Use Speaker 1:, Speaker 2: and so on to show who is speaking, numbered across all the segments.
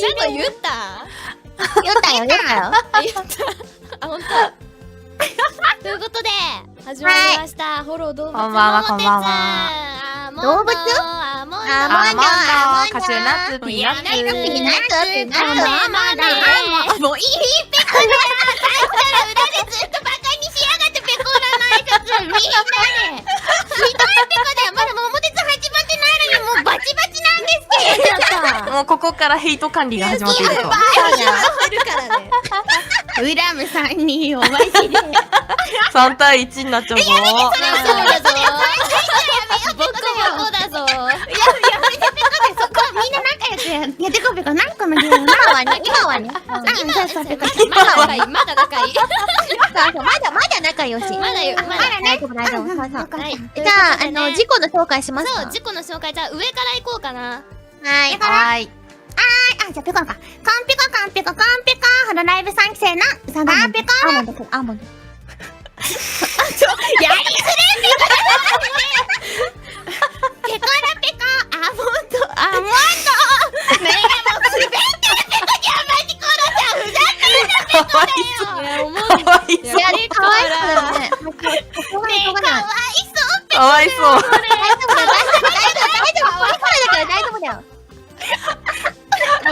Speaker 1: たよ、言った。よ。
Speaker 2: あ、言った。あ、本当。ということで、始まりました。フォロー動物
Speaker 3: こんばんはこんばんは。
Speaker 1: 動物
Speaker 2: アーモンド
Speaker 1: アー。モンド
Speaker 3: アー。モンドカシューナッツピーナッツ
Speaker 1: ピーナッツピーナッツピーナッツ
Speaker 2: アーモンドアー。モンド
Speaker 1: もういいペコだ裏でずっとバカにしやがってペコだの挨拶みんなもう
Speaker 3: ここからヘイト管理が始まっていると。
Speaker 2: いるからね。
Speaker 1: ウラムさんによマジで
Speaker 3: 3対1になっちゃうぞ。
Speaker 1: やめてそこみんな仲良くややってこペコ何個まで今はね今はねうんそうそうペコ
Speaker 2: まだ仲いい。まだ仲いい。
Speaker 1: そうそうまだまだ仲良し
Speaker 2: まだよ。まだ。
Speaker 1: 大丈夫大丈夫そうそう
Speaker 2: はい。
Speaker 1: じゃあ、あの、事故の紹介しますか
Speaker 2: そう、事故の紹介。じゃあ、上から行こうかな。
Speaker 1: はい。
Speaker 3: はい。
Speaker 1: あ、じゃあ、ペコか。カンペコカンペコカンペコハロライブ3期生のうさだペコアーモンドくん、アーモンド。やりづれペコラペコ、アーモンド、アーモンド。ねえ、もう滑ってるペコじゃん、マジコロちゃん、ふざけんな
Speaker 3: かわいそう。
Speaker 2: いや、思う。
Speaker 3: かわいそう。
Speaker 1: かわいそうかわいそう。
Speaker 3: かわいそう。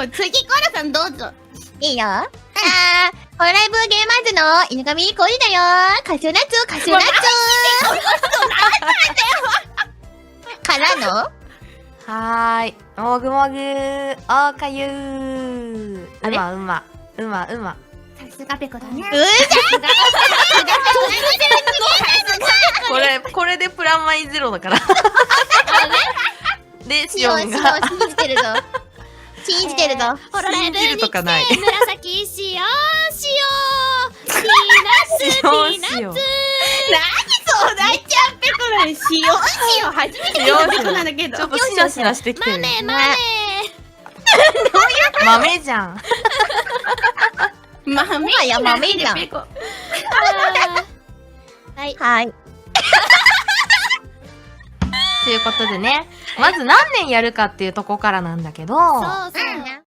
Speaker 1: う次、コロさんどうぞ。いいよ。あー、ホライブゲーマーズの犬神コージだよ。カシューナッツ、カシューナッツ。からの？
Speaker 3: はーい。もぐもぐー、おーかゆー。うまうま。うまうま。
Speaker 1: さすがペコだね。
Speaker 3: これ、これでプラマイゼロだから。で、シ
Speaker 1: オン、
Speaker 3: が。
Speaker 1: 信じてるぞ。信じてるぞ。
Speaker 2: ホロライブ
Speaker 3: 信じ
Speaker 2: に来て
Speaker 3: るとかない
Speaker 2: 紫しようしようピーナッツピーナッツ
Speaker 1: そうだいちゃんペコだね。シオン、シオン、初めて聞いたペコなんだけど。
Speaker 3: ちょっとシナシナしてきてる。
Speaker 2: 豆豆
Speaker 3: 豆じゃん。
Speaker 1: 豆や豆じゃん。
Speaker 2: はい
Speaker 1: はい。
Speaker 3: ということでね、まず何年やるかっていうとこからなんだけど、
Speaker 2: そうそう。
Speaker 1: うん